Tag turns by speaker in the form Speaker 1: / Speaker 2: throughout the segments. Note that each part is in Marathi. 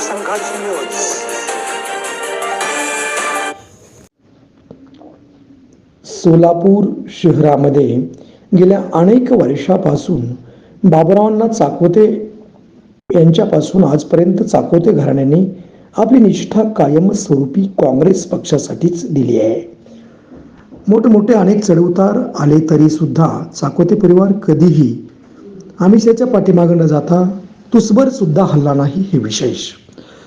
Speaker 1: संघाची न्यूज
Speaker 2: सोलापूर शहरामध्ये गेल्या अनेक वर्षापासून बाबुरावांना चाकोते यांच्यापासून आजपर्यंत चाकोते घराण्याने आपली निष्ठा कायमस्वरूपी काँग्रेस पक्षासाठीच दिली आहे. मोठमोठे अनेक चढउतार आले तरी सुद्धा चाकोते परिवार कधीही आमिषेच्या पाठीमागं न जाता तुसभर सुद्धा हल्ला नाही हे विशेष.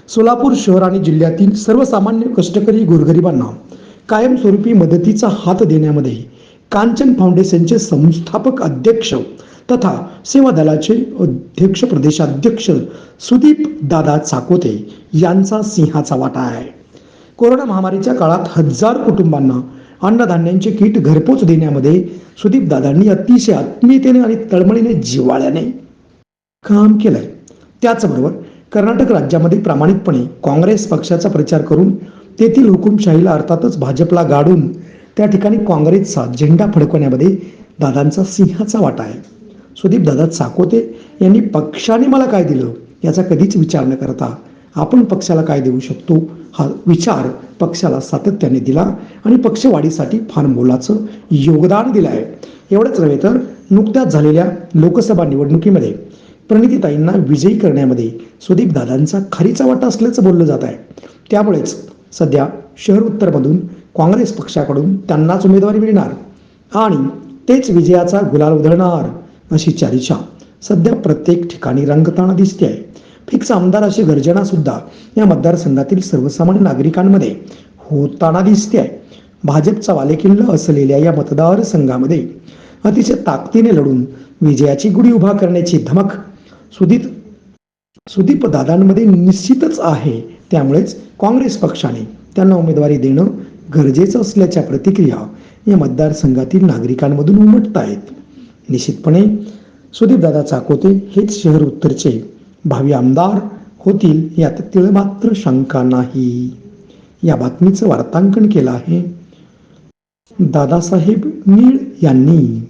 Speaker 2: सोलापूर शहर आणि जिल्ह्यातील सर्वसामान्य कष्टकरी गोरगरिबांना कायमस्वरूपी मदतीचा हात देण्यामध्ये कांचन फाउंडेशनचे संस्थापक अध्यक्ष तथा सेवा दलाचे अध्यक्ष प्रदेशाध्यक्ष सुदीप दादा चाकोते यांचा सिंहाचा वाटा आहे. कोरोना महामारीच्या काळात हजार कुटुंबांना अन्नधान्यांचे किट घरपोच देण्यामध्ये सुदीप दादांनी अतिशय आत्मीयतेने आणि तळमळीने जिव्हाळ्याने काम केलंय. त्याचबरोबर कर्नाटक राज्यामध्ये प्रामाणिकपणे काँग्रेस पक्षाचा प्रचार करून तेथील हुकुमशाहीला अर्थातच भाजपला गाडून त्या ठिकाणी काँग्रेसचा झेंडा फडकवण्यामध्ये दादांचा सिंहाचा वाटा आहे. सुदीप दादा चाकोते यांनी पक्षाने मला काय दिलं याचा कधीच विचार न करता आपण पक्षाला काय देऊ शकतो हा विचार पक्षाला सातत्याने दिला आणि पक्षवाढीसाठी फार मोलाचं योगदान दिलं आहे. एवढंच नव्हे तर नुकत्याच झालेल्या लोकसभा निवडणुकीमध्ये प्रणितीताईंना विजयी करण्यामध्ये सुदीप दादांचा खरीचा वाटा असल्याचं बोललं जात आहे. त्यामुळेच सध्या शहर उत्तरमधून काँग्रेस पक्षाकडून त्यांनाच उमेदवारी मिळणार आणि तेच विजयाचा गुलाल उधळणार अशी चर्चा सध्या प्रत्येक ठिकाणी रंगताना दिसते आहे फिक्स आमदार अशी गर्जना सुद्धा या मतदारसंघातील सर्वसामान्य नागरिकांमध्ये होताना दिसते आहे भाजपचा वालेकिल्ला असलेल्या या मतदारसंघामध्ये अतिशय ताकदीने लढून विजयाची गुढी उभा करण्याची धमक सुदीप सुदीप दादांमध्ये निश्चितच आहे. त्यामुळेच काँग्रेस पक्षाने त्यांना उमेदवारी देणं गरजेचं असल्याच्या प्रतिक्रिया या मतदारसंघातील नागरिकांमधून उमटत आहेत निश्चितपणे सुदीपदादा चाकोते हेच शहर उत्तरचे भावी आमदार होतील यात तिळमात्र शंका नाही. या बातमीचं वार्तांकन केलं आहे दादासाहेब नीळ यांनी.